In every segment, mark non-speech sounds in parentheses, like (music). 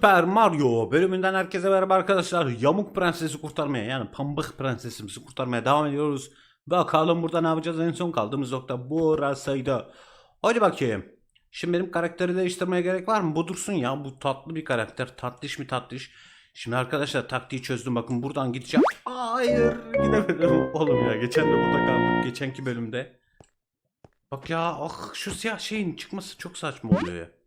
Super Mario bölümünden herkese merhaba arkadaşlar. Yamuk Prenses'i kurtarmaya yani Pambık Prensesimizi kurtarmaya devam ediyoruz. Bakalım burada ne yapacağız en son kaldığımız nokta burasıydı. Hadi bakayım. Şimdi benim karakteri değiştirmeye gerek var mı? Bu dursun ya. Bu tatlı bir karakter. Tatlış mı tatlış. Şimdi arkadaşlar taktiği çözdüm. Bakın buradan gideceğim. Hayır gidemedim. Oğlum ya geçen de burada kaldık. Geçenki bölümde. Bak ya ah şu siyah şeyin çıkması çok saçma oluyor ya.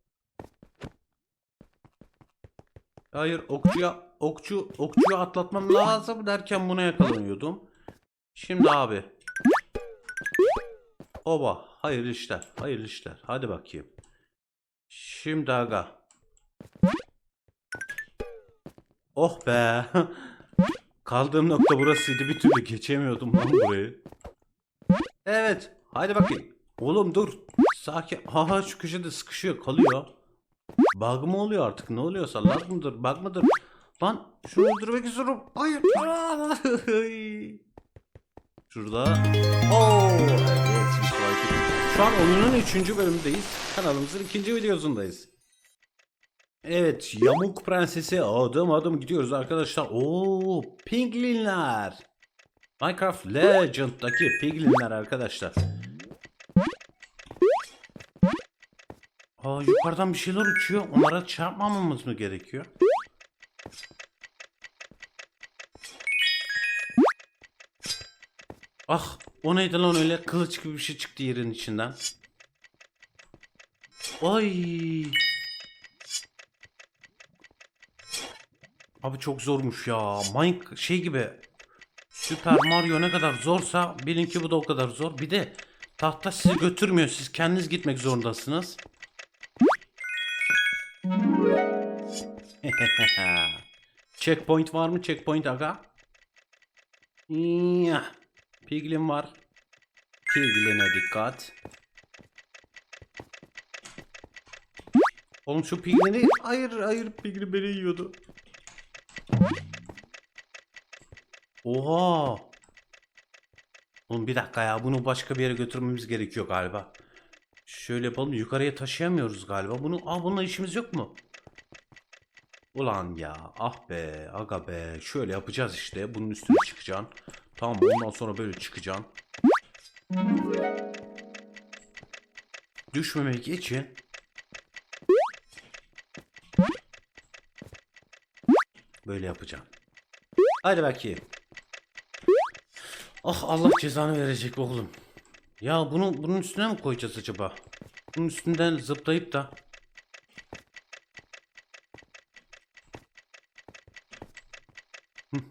Hayır okçuya okçu okçuyu atlatmam lazım derken buna yakalanıyordum. Şimdi abi. Oba hayırlı işler hayırlı işler hadi bakayım. Şimdi aga. Oh be. (laughs) Kaldığım nokta burasıydı bir türlü geçemiyordum lan burayı. Evet hadi bakayım. Oğlum dur. Sakin. Ha şu köşede sıkışıyor kalıyor. Bug mı oluyor artık? Ne oluyorsa lag mıdır? Bug mıdır? Lan şunu öldürmek istiyorum. Hayır. Şurada. Oo. Şu an oyunun 3. bölümündeyiz. Kanalımızın ikinci videosundayız. Evet, Yamuk Prensesi adım adım gidiyoruz arkadaşlar. Oo, pinglinler. Minecraft Legend'daki pinglinler arkadaşlar. Aa, yukarıdan bir şeyler uçuyor. Onlara çarpmamamız mı gerekiyor? Ah o neydi lan öyle kılıç gibi bir şey çıktı yerin içinden. Ay. Abi çok zormuş ya. Mine şey gibi. Süper Mario ne kadar zorsa bilin ki bu da o kadar zor. Bir de tahta sizi götürmüyor. Siz kendiniz gitmek zorundasınız. (laughs) Checkpoint var mı? Checkpoint aga. Piglin var. Piglin'e dikkat. Oğlum şu piglin'i... Hayır hayır piglin beni yiyordu. Oha. Oğlum bir dakika ya bunu başka bir yere götürmemiz gerekiyor galiba. Şöyle yapalım yukarıya taşıyamıyoruz galiba. Bunu aa bununla işimiz yok mu? Ulan ya ah be aga be şöyle yapacağız işte bunun üstüne çıkacaksın. Tamam ondan sonra böyle çıkacaksın. Düşmemek için böyle yapacağım. Hadi bakayım. Ah Allah cezanı verecek oğlum. Ya bunu bunun üstüne mi koyacağız acaba? Bunun üstünden zıplayıp da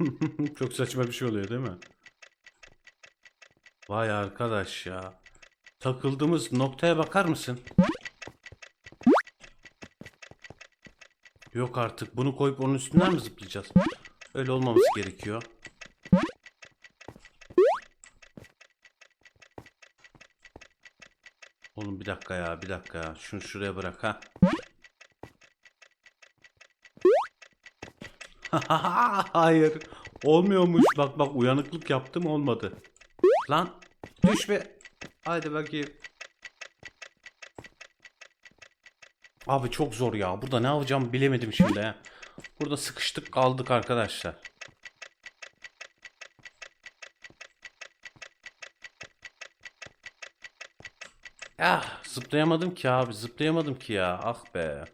(laughs) Çok saçma bir şey oluyor değil mi? Vay arkadaş ya. Takıldığımız noktaya bakar mısın? Yok artık bunu koyup onun üstünden mi zıplayacağız? Öyle olmaması gerekiyor. Oğlum bir dakika ya bir dakika ya. Şunu şuraya bırak ha. (laughs) Hayır. Olmuyormuş. Bak bak uyanıklık yaptım olmadı. Lan düş be. Haydi bakayım. Abi çok zor ya. Burada ne yapacağımı bilemedim şimdi ha. Burada sıkıştık kaldık arkadaşlar. Ah zıplayamadım ki abi zıplayamadım ki ya. Ah be.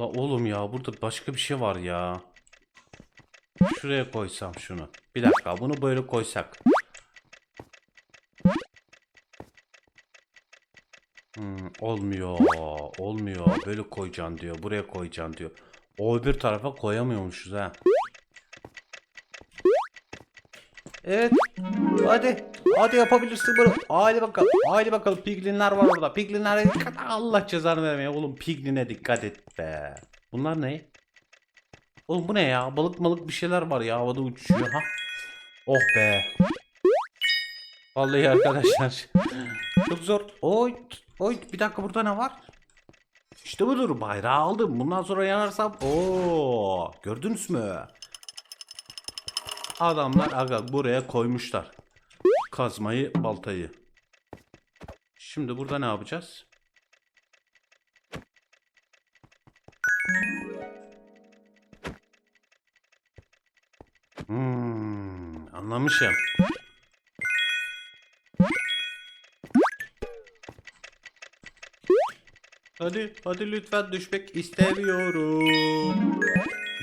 La oğlum ya burada başka bir şey var ya. Şuraya koysam şunu. Bir dakika bunu böyle koysak. Hmm, olmuyor. Olmuyor. Böyle koyacaksın diyor. Buraya koyacaksın diyor. O öbür tarafa koyamıyormuşuz ha. Evet. Hadi. Hadi yapabilirsin bunu. Hadi bakalım. Hadi bakalım. Piglinler var orada. Piglinlere dikkat. Allah cezanı vermeye. Oğlum pigline dikkat et be. Bunlar ne? Oğlum bu ne ya? Balık malık bir şeyler var ya. Havada uçuyor ha. Oh be. Vallahi arkadaşlar. Çok zor. Oy. Oy. Bir dakika burada ne var? İşte budur. Bayrağı aldım. Bundan sonra yanarsam. Oo. Gördünüz mü? Adamlar aga buraya koymuşlar kazmayı, baltayı. Şimdi burada ne yapacağız? Hmm, anlamışım. Hadi, hadi lütfen düşmek istemiyorum.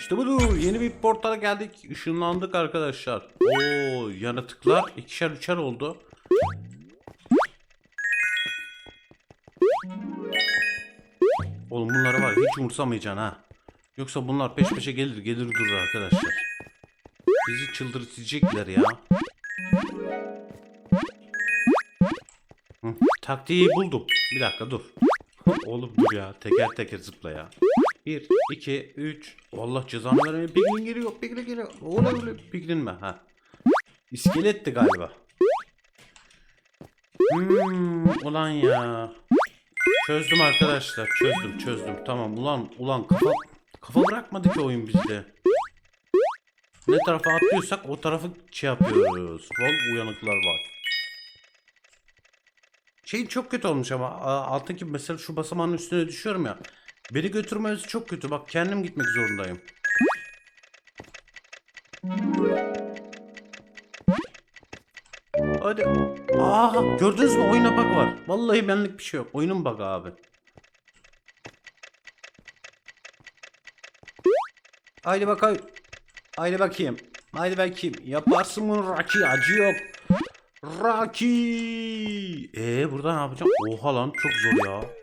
İşte budur. Yeni bir portala geldik. Işınlandık arkadaşlar. Oo, yaratıklar ikişer üçer oldu. Oğlum bunlara var hiç umursamayacaksın ha. Yoksa bunlar peş peşe gelir gelir durur arkadaşlar. Bizi çıldırtacaklar ya. Hı, taktiği buldum. Bir dakika dur. Oğlum dur ya. Teker teker zıpla ya. 1, 2, 3. Allah cezanı vermeye. Piglin geliyor. Piglin geliyor. Oğlum öyle piglin mi? Ha. İskeletti galiba. Hmm, ulan ya. Çözdüm arkadaşlar. Çözdüm çözdüm. Tamam ulan ulan kafa kafa bırakmadı ki oyun bizde. Ne tarafa atlıyorsak o tarafı şey yapıyoruz. Bak uyanıklar var. Şey çok kötü olmuş ama alttaki mesela şu basamağın üstüne düşüyorum ya. Beni götürmesi çok kötü. Bak kendim gitmek zorundayım. Hadi. Aa, gördünüz mü oyuna bug var. Vallahi benlik bir şey yok. Oyunun bug abi. Haydi bakayım. Haydi bakayım. Haydi bakayım. Yaparsın bunu Raki. Acı yok. Raki. Ee burada ne yapacağım? Oha lan çok zor ya.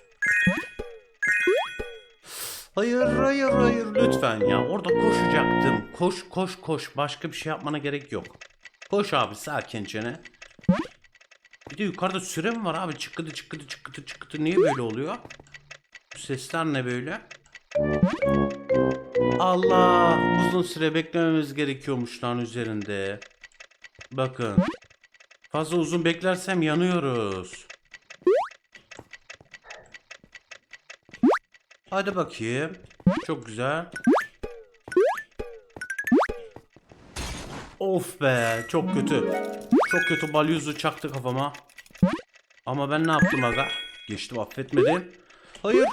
Hayır hayır hayır lütfen ya. Orada koşacaktım. Koş koş koş. Başka bir şey yapmana gerek yok. Koş abi sakince. Bir de yukarıda süre mi var abi? Çıkkıdı çıkkıdı çıkkıdı çıkkıdı. Niye böyle oluyor? Bu sesler ne böyle? Allah uzun süre beklememiz gerekiyormuş lan üzerinde. Bakın. Fazla uzun beklersem yanıyoruz. Hadi bakayım. Çok güzel. Of be çok kötü. Çok kötü balyozu çaktı kafama. Ama ben ne yaptım aga? Geçtim affetmedim. Hayır.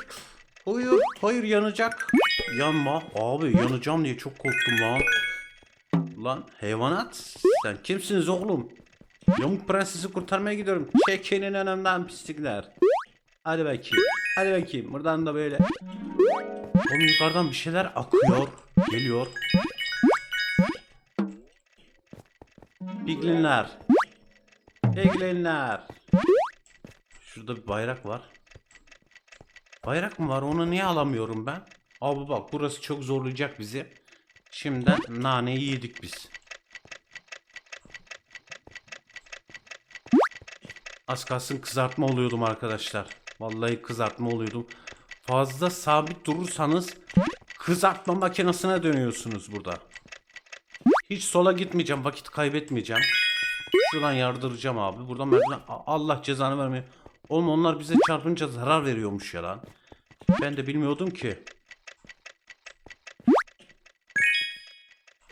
Hayır. Hayır yanacak. Yanma. Abi yanacağım diye çok korktum lan. Lan hayvanat. Sen kimsiniz oğlum? Yamuk prensesi kurtarmaya gidiyorum. Çekinin önümden pislikler. Hadi bakayım. Hadi bakayım. Buradan da böyle. Oğlum yukarıdan bir şeyler akıyor. Geliyor. Piglinler. Piglinler. Şurada bir bayrak var. Bayrak mı var? Onu niye alamıyorum ben? Abi bak burası çok zorlayacak bizi. Şimdiden naneyi yedik biz. Az kalsın kızartma oluyordum arkadaşlar. Vallahi kızartma oluyordum. Fazla sabit durursanız kızartma makinesine dönüyorsunuz burada. Hiç sola gitmeyeceğim. Vakit kaybetmeyeceğim. Şuradan yardıracağım abi. Buradan merdiven... Allah cezanı vermiyor. Oğlum onlar bize çarpınca zarar veriyormuş ya lan. Ben de bilmiyordum ki.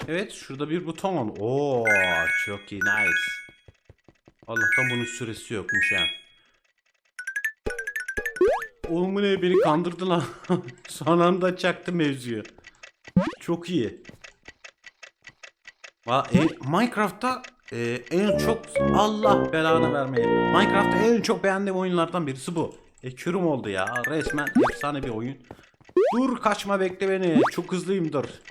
Evet şurada bir buton. Oo çok iyi nice. Allah'tan bunun süresi yokmuş ha. Oğlum ne beni kandırdı lan. (laughs) Son anda çaktı mevzuyu. Çok iyi. Va e, Minecraft'ta e, en çok Allah belanı vermeye. Minecraft'ta en çok beğendiğim oyunlardan birisi bu. E kürüm oldu ya. Resmen efsane bir oyun. Dur kaçma bekle beni. Çok hızlıyımdır.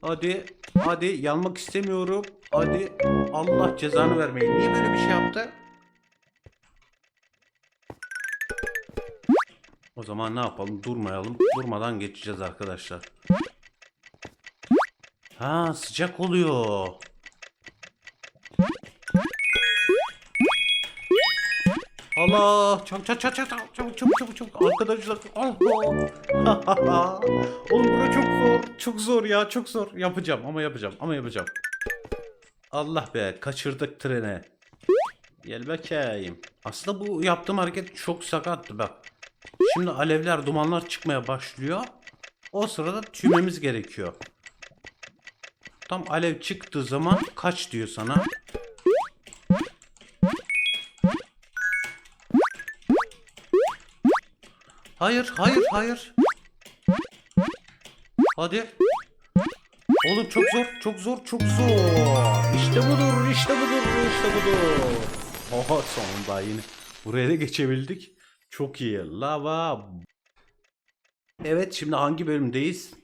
Hadi. Hadi yanmak istemiyorum. Hadi. Allah cezanı vermeyin. Niye böyle bir şey yaptı? O zaman ne yapalım? Durmayalım. Durmadan geçeceğiz arkadaşlar. Ha sıcak oluyor. Allah! Çabuk çabuk çabuk çabuk çabuk çabuk çabuk çabuk. Arkadaşlar Allah! (laughs) Oğlum bu çok zor. Çok zor ya çok zor. Yapacağım ama yapacağım ama yapacağım. Allah be kaçırdık trene gel bakayım. Aslında bu yaptığım hareket çok sakattı bak şimdi alevler dumanlar çıkmaya başlıyor o sırada tüymemiz gerekiyor Tam alev çıktığı zaman kaç diyor sana. Hayır, hayır, hayır. Hadi. Oğlum çok zor, çok zor, çok zor. İşte budur, işte budur, işte budur. Oha sonunda yine. Buraya da geçebildik. Çok iyi. Lava. Evet şimdi hangi bölümdeyiz?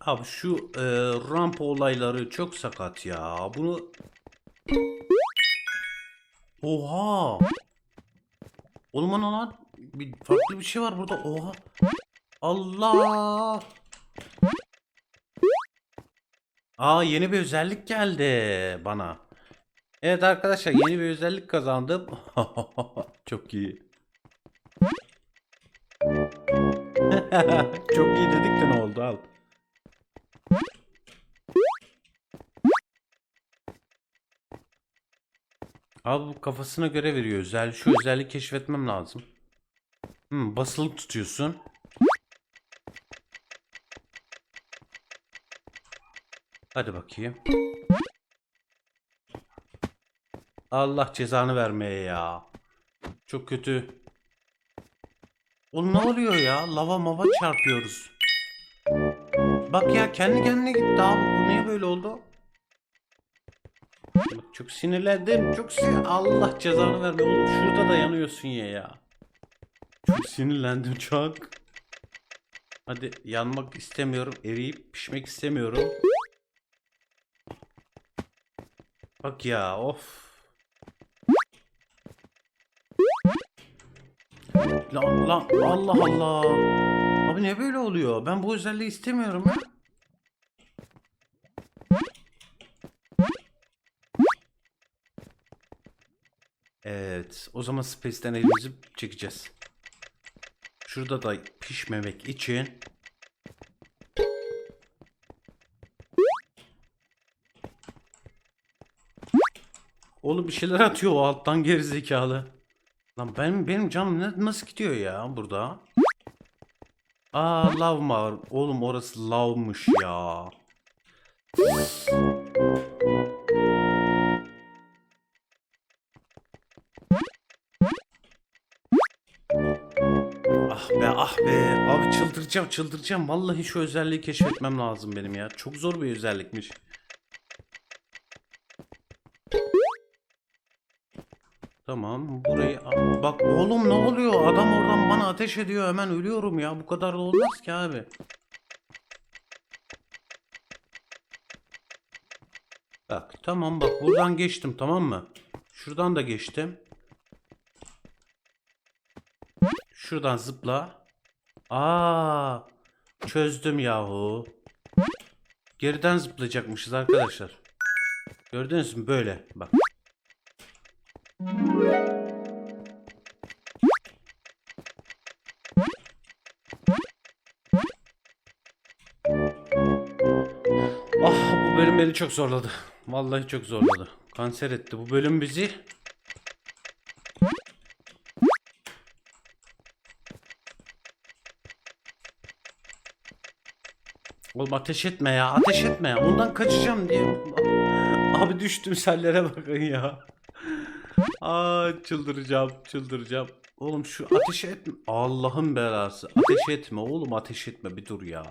Abi şu e, rampa olayları çok sakat ya. Bunu... Oha. Oğlum ana lan. Bir, farklı bir şey var burada. Oha. Allah. Aa yeni bir özellik geldi bana. Evet arkadaşlar yeni bir özellik kazandım. (laughs) Çok iyi. (laughs) Çok iyi dedik de ne oldu al. Abi bu kafasına göre veriyor özel. Şu özelliği keşfetmem lazım. Hmm, basılı tutuyorsun. Hadi bakayım. Allah cezanı vermeye ya. Çok kötü. Oğlum ne oluyor ya? Lava mava çarpıyoruz. Bak ya kendi kendine gitti abi. Bu niye böyle oldu? Bak çok sinirlendim. Çok sinir... Allah cezanı verme oğlum. Şurada da yanıyorsun ya ya. Çok sinirlendim çok. Hadi yanmak istemiyorum. Eriyip pişmek istemiyorum. Bak ya of. Lan lan Allah Allah. Abi ne böyle oluyor? Ben bu özelliği istemiyorum. Evet. O zaman Space'ten elimizi çekeceğiz. Şurada da pişmemek için Oğlum bir şeyler atıyor o alttan geri zekalı. Lan benim benim canım nasıl gidiyor ya burada? Aa lav var? Oğlum orası lavmış ya. Ah be ah be. Abi çıldıracağım çıldıracağım. Vallahi şu özelliği keşfetmem lazım benim ya. Çok zor bir özellikmiş. Tamam burayı bak oğlum ne oluyor adam oradan bana ateş ediyor hemen ölüyorum ya bu kadar da olmaz ki abi. Bak tamam bak buradan geçtim tamam mı? Şuradan da geçtim. Şuradan zıpla. Aa çözdüm yahu. Geriden zıplayacakmışız arkadaşlar. Gördünüz mü böyle bak. Çok zorladı. Vallahi çok zorladı. Kanser etti bu bölüm bizi. Oğlum ateş etme ya ateş etme ya. Ondan kaçacağım diye. Abi düştüm sellere bakın ya. Aa çıldıracağım çıldıracağım. Oğlum şu ateş etme. Allah'ın belası. Ateş etme oğlum ateş etme bir dur ya.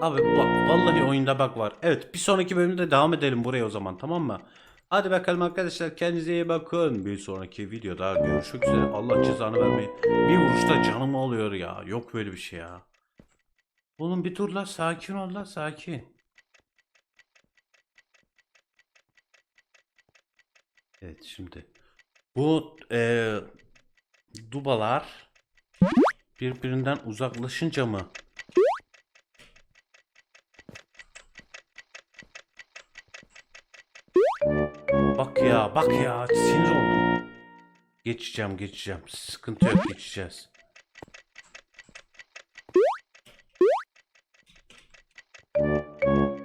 Abi bak vallahi oyunda bak var. Evet bir sonraki bölümde devam edelim buraya o zaman tamam mı? Hadi bakalım arkadaşlar kendinize iyi bakın. Bir sonraki videoda görüşmek üzere. Allah cezanı vermeyi. Bir vuruşta canım oluyor ya. Yok böyle bir şey ya. Oğlum bir dur la sakin ol la sakin. Evet şimdi. Bu e, dubalar birbirinden uzaklaşınca mı Bak ya bak ya sinir oldum. Geçeceğim geçeceğim. Sıkıntı yok geçeceğiz.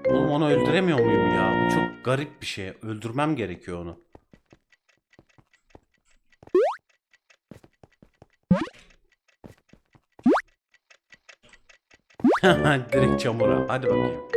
Oğlum onu öldüremiyor muyum ya? Bu çok garip bir şey. Öldürmem gerekiyor onu. (laughs) Direkt çamura. Hadi bakayım.